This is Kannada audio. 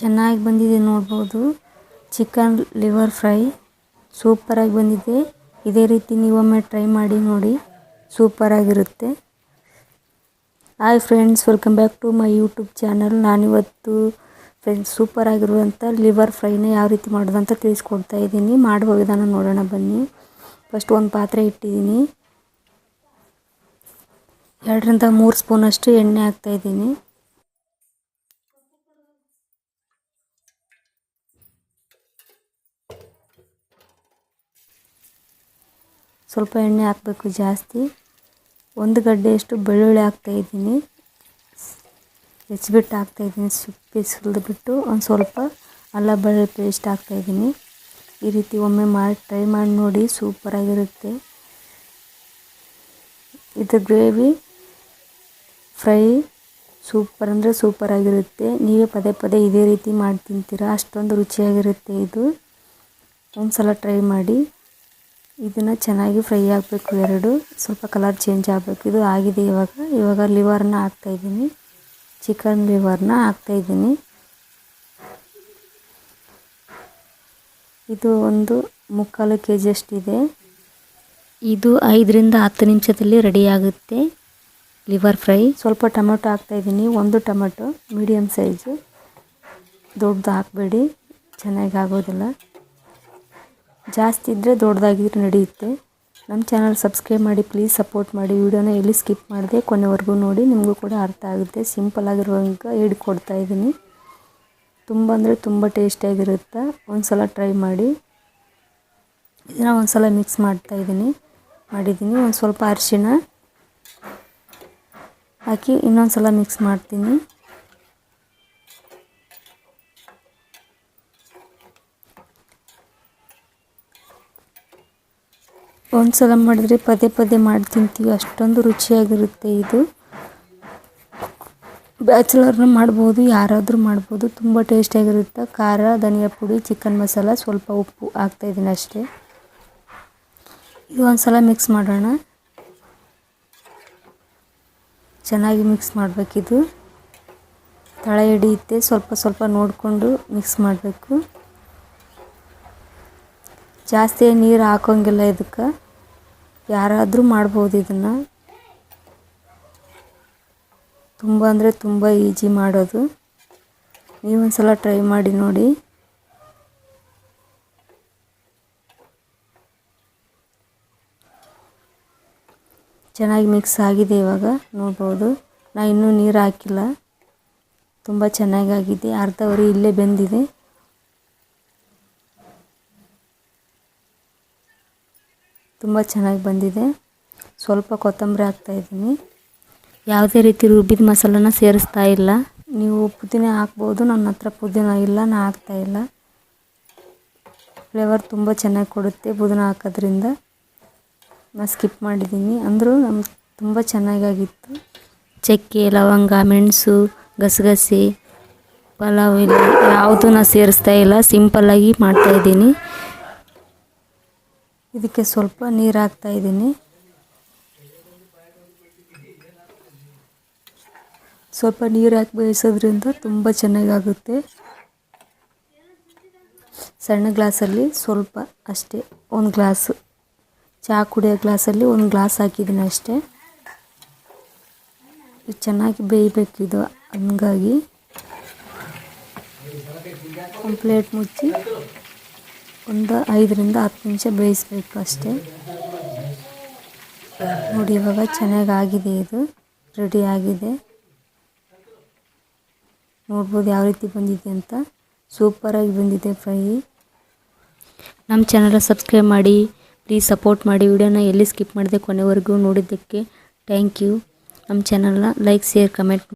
ಚೆನ್ನಾಗಿ ಬಂದಿದೆ ನೋಡ್ಬೋದು. ಚಿಕನ್ ಲಿವರ್ ಫ್ರೈ ಸೂಪರಾಗಿ ಬಂದಿದೆ. ಇದೇ ರೀತಿ ನೀವೊಮ್ಮೆ ಟ್ರೈ ಮಾಡಿ ನೋಡಿ ಸೂಪರಾಗಿರುತ್ತೆ hi friends, welcome back to my YouTube channel. ನಾನಿವತ್ತು ಫ್ರೆಂಡ್ಸ್, ಸೂಪರ್ ಆಗಿರುವಂಥ ಲಿವರ್ ಫ್ರೈನ ಯಾವ ರೀತಿ ಮಾಡೋದು ಅಂತ ತಿಳಿಸ್ಕೊಡ್ತಾ ಇದ್ದೀನಿ. ಮಾಡುವ ವಿಧಾನ ನೋಡೋಣ ಬನ್ನಿ. ಫಸ್ಟ್ ಒಂದು ಪಾತ್ರೆ ಇಟ್ಟಿದ್ದೀನಿ. ಎರಡರಿಂದ ಮೂರು ಸ್ಪೂನಷ್ಟು ಎಣ್ಣೆ ಹಾಕ್ತಾ ಸ್ವಲ್ಪ ಎಣ್ಣೆ ಹಾಕಬೇಕು ಜಾಸ್ತಿ. ಒಂದು ಗಡ್ಡೆಯಷ್ಟು ಬೆಳ್ಳುಳ್ಳಿ ಹಾಕ್ತಾಯಿದ್ದೀನಿ ಹೆಚ್ಚಿಬಿಟ್ಟು ಹಾಕ್ತಾಯಿದ್ದೀನಿ ಸಿಪ್ಪೆ ಸುಲಿದ್ಬಿಟ್ಟು. ಒಂದು ಸ್ವಲ್ಪ ಅಲ್ಲ ಬೆಳ್ಳುಳ್ಳಿ ಪೇಸ್ಟ್ ಹಾಕ್ತಾಯಿದ್ದೀನಿ ಈ ರೀತಿ ಒಮ್ಮೆ ಮಾಡಿ ಟ್ರೈ ಮಾಡಿ ನೋಡಿ, ಸೂಪರಾಗಿರುತ್ತೆ. ಇದು ಗ್ರೇವಿ ಫ್ರೈ, ಸೂಪರ್ ಅಂದರೆ ಸೂಪರಾಗಿರುತ್ತೆ. ನೀವೇ ಪದೇ ಪದೇ ಇದೇ ರೀತಿ ಮಾಡಿ ತಿಂತೀರಾ? ಅಷ್ಟೊಂದು ರುಚಿಯಾಗಿರುತ್ತೆ ಇದು. ಒಂದು ಸಲ ಟ್ರೈ ಮಾಡಿ. ಇದನ್ನು ಚೆನ್ನಾಗಿ ಫ್ರೈ ಆಗಬೇಕು ಎರಡು. ಸ್ವಲ್ಪ ಕಲರ್ ಚೇಂಜ್ ಆಗಬೇಕು. ಇದು ಆಗಿದೆ ಇವಾಗ. ಇವಾಗ ಲಿವರ್ನ ಹಾಕ್ತಾಯಿದ್ದೀನಿ ಚಿಕನ್ ಲಿವರ್ನ ಹಾಕ್ತಾಯಿದ್ದೀನಿ ಇದು ಒಂದು ಮುಕ್ಕಾಲು ಕೆ ಜಿಯಷ್ಟಿದೆ ಇದು ಐದರಿಂದ ಹತ್ತು ನಿಮಿಷದಲ್ಲಿ ರೆಡಿ ಆಗುತ್ತೆ ಲಿವರ್ ಫ್ರೈ ಸ್ವಲ್ಪ ಟೊಮೆಟೊ ಹಾಕ್ತಾಯಿದ್ದೀನಿ ಒಂದು ಟೊಮೆಟೊ ಮೀಡಿಯಮ್ ಸೈಜು ದೊಡ್ಡದು ಹಾಕಬೇಡಿ. ಚೆನ್ನಾಗಿ ಆಗೋದಿಲ್ಲ. ಜಾಸ್ತಿ ಇದ್ದರೆ ದೊಡ್ಡದಾಗಿದ್ರೆ ನಡೆಯುತ್ತೆ. ನಮ್ಮ ಚಾನಲ್ ಸಬ್ಸ್ಕ್ರೈಬ್ ಮಾಡಿ ಪ್ಲೀಸ್ ಸಪೋರ್ಟ್ ಮಾಡಿ. ವೀಡಿಯೋನ ಎಲ್ಲಿ ಸ್ಕಿಪ್ ಮಾಡಿದೆ ಕೊನೆವರೆಗೂ ನೋಡಿ, ನಿಮಗೂ ಕೂಡ ಅರ್ಥ ಆಗುತ್ತೆ. ಸಿಂಪಲ್ ಆಗಿರುವಂಗೆ ಹಿಡ್ಕೊಡ್ತಾ ಇದ್ದೀನಿ. ತುಂಬ ಅಂದರೆ ತುಂಬ ಟೇಸ್ಟಿಯಾಗಿರುತ್ತೆ ಒಂದು ಸಲ ಟ್ರೈ ಮಾಡಿ. ಇದನ್ನು ಒಂದು ಸಲ ಮಿಕ್ಸ್ ಮಾಡ್ತಾ ಇದ್ದೀನಿ. ಮಾಡಿದ್ದೀನಿ. ಒಂದು ಸ್ವಲ್ಪ ಅರಿಶಿಣ ಹಾಕಿ ಇನ್ನೊಂದು ಸಲ ಮಿಕ್ಸ್ ಮಾಡ್ತೀನಿ. ಒಂದು ಸಲ ಮಾಡಿದ್ರೆ ಪದೇ ಪದೇ ಮಾಡಿ ತಿಂತೀವಿ. ಅಷ್ಟೊಂದು ರುಚಿಯಾಗಿರುತ್ತೆ ಇದು. ಬ್ಯಾಚುಲರ್ನ ಮಾಡ್ಬೋದು, ಯಾರಾದರೂ ಮಾಡ್ಬೋದು. ತುಂಬ ಟೇಸ್ಟಿಯಾಗಿರುತ್ತೆ. ಖಾರ, ಧನಿಯಾ ಪುಡಿ, ಚಿಕನ್ ಮಸಾಲ, ಸ್ವಲ್ಪ ಉಪ್ಪು ಹಾಕ್ತಾಯಿದ್ದೀನಿ ಅಷ್ಟೇ. ಇದು ಒಂದು ಸಲ ಮಿಕ್ಸ್ ಮಾಡೋಣ. ಚೆನ್ನಾಗಿ ಮಿಕ್ಸ್ ಮಾಡಬೇಕಿದು. ತಳ ಹಿಡಿಯುತ್ತೆ. ಸ್ವಲ್ಪ ಸ್ವಲ್ಪ ನೋಡಿಕೊಂಡು ಮಿಕ್ಸ್ ಮಾಡಬೇಕು. ಜಾಸ್ತಿ ನೀರು ಹಾಕೋಂಗಿಲ್ಲ ಇದಕ್ಕೆ. ಯಾರಾದರೂ ಮಾಡ್ಬೋದು ಇದನ್ನು. ತುಂಬ ಅಂದರೆ ತುಂಬ ಈಜಿ ಮಾಡೋದು. ನೀವೊಂದು ಸಲ ಟ್ರೈ ಮಾಡಿ ನೋಡಿ. ಚೆನ್ನಾಗಿ ಮಿಕ್ಸ್ ಆಗಿದೆ ಇವಾಗ, ನೋಡ್ಬೋದು. ನಾ ಇನ್ನೂ ನೀರು ಹಾಕಿಲ್ಲ. ತುಂಬ ಚೆನ್ನಾಗಾಗಿದೆ. ಅರ್ಧವರೆ ಇಲ್ಲೇ ಬೆಂದಿದೆ. ತುಂಬ ಚೆನ್ನಾಗಿ ಬಂದಿದೆ. ಸ್ವಲ್ಪ ಕೊತ್ತಂಬರಿ ಹಾಕ್ತಾಯಿದ್ದೀನಿ ಯಾವುದೇ ರೀತಿ ರುಬ್ಬಿದ ಮಸಾಲನ ಸೇರಿಸ್ತಾ ಇಲ್ಲ. ನೀವು ಪುದೀನ ಹಾಕ್ಬೋದು, ನನ್ನ ಹತ್ರ ಪುದೀನ ಇಲ್ಲ ನಾನು ಹಾಕ್ತಾಯಿಲ್ಲ ಫ್ಲೇವರ್ ತುಂಬ ಚೆನ್ನಾಗಿ ಕೊಡುತ್ತೆ ಪುದೀನ ಹಾಕೋದ್ರಿಂದ. ನಾನು ಸ್ಕಿಪ್ ಮಾಡಿದ್ದೀನಿ. ಅಂದರೂ ನಮ್ಗೆ ತುಂಬ ಚೆನ್ನಾಗಾಗಿತ್ತು. ಚಕ್ಕೆ, ಲವಂಗ, ಮೆಣಸು, ಗಸಗಸೆ, ಪಲಾವ್ ಇಲ್ಲ ಯಾವುದೂ ನಾನು ಸೇರಿಸ್ತಾ ಇಲ್ಲ. ಸಿಂಪಲ್ಲಾಗಿ ಮಾಡ್ತಾಯಿದ್ದೀನಿ ಇದಕ್ಕೆ ಸ್ವಲ್ಪ ನೀರು ಹಾಕ್ತಾಯಿದ್ದೀನಿ ಸ್ವಲ್ಪ ನೀರು ಹಾಕಿ ಬೇಯಿಸೋದ್ರಿಂದ ತುಂಬ ಚೆನ್ನಾಗಾಗುತ್ತೆ. ಸಣ್ಣ ಗ್ಲಾಸಲ್ಲಿ ಸ್ವಲ್ಪ ಅಷ್ಟೇ, ಒಂದು ಗ್ಲಾಸು. ಚಹಾ ಕುಡಿಯೋ ಗ್ಲಾಸಲ್ಲಿ ಒಂದು ಗ್ಲಾಸ್ ಹಾಕಿದ್ದೀನಿ ಅಷ್ಟೇ. ಚೆನ್ನಾಗಿ ಬೇಯಬೇಕಿದು ಹಂಗಾಗಿ. ಒಂದು ಪ್ಲೇಟ್ ಮುಚ್ಚಿ. ಒಂದು ಐದರಿಂದ ಹತ್ತು ನಿಮಿಷ ಬೇಯಿಸ್ಬೇಕು ಅಷ್ಟೇ. ನೋಡಿ, ಇವಾಗ ಚೆನ್ನಾಗಿ ಆಗಿದೆ ಇದು. ರೆಡಿ ಆಗಿದೆ. ನೋಡ್ಬೋದು ಯಾವ ರೀತಿ ಬಂದಿದೆ ಅಂತ. ಸೂಪರಾಗಿ ಬಂದಿದೆ ಫ್ರೈ. ನಮ್ಮ ಚಾನಲ್ ಸಬ್ಸ್ಕ್ರೈಬ್ ಮಾಡಿ, ಪ್ಲೀಸ್ ಸಪೋರ್ಟ್ ಮಾಡಿ. ವಿಡಿಯೋನ ಎಲ್ಲಿ ಸ್ಕಿಪ್ ಮಾಡಿದೆ ಕೊನೆವರೆಗೂ ನೋಡಿದ್ದಕ್ಕೆ ಥ್ಯಾಂಕ್ ಯು. ನಮ್ಮ ಚಾನಲ್ನ ಲೈಕ್, ಶೇರ್, ಕಮೆಂಟ್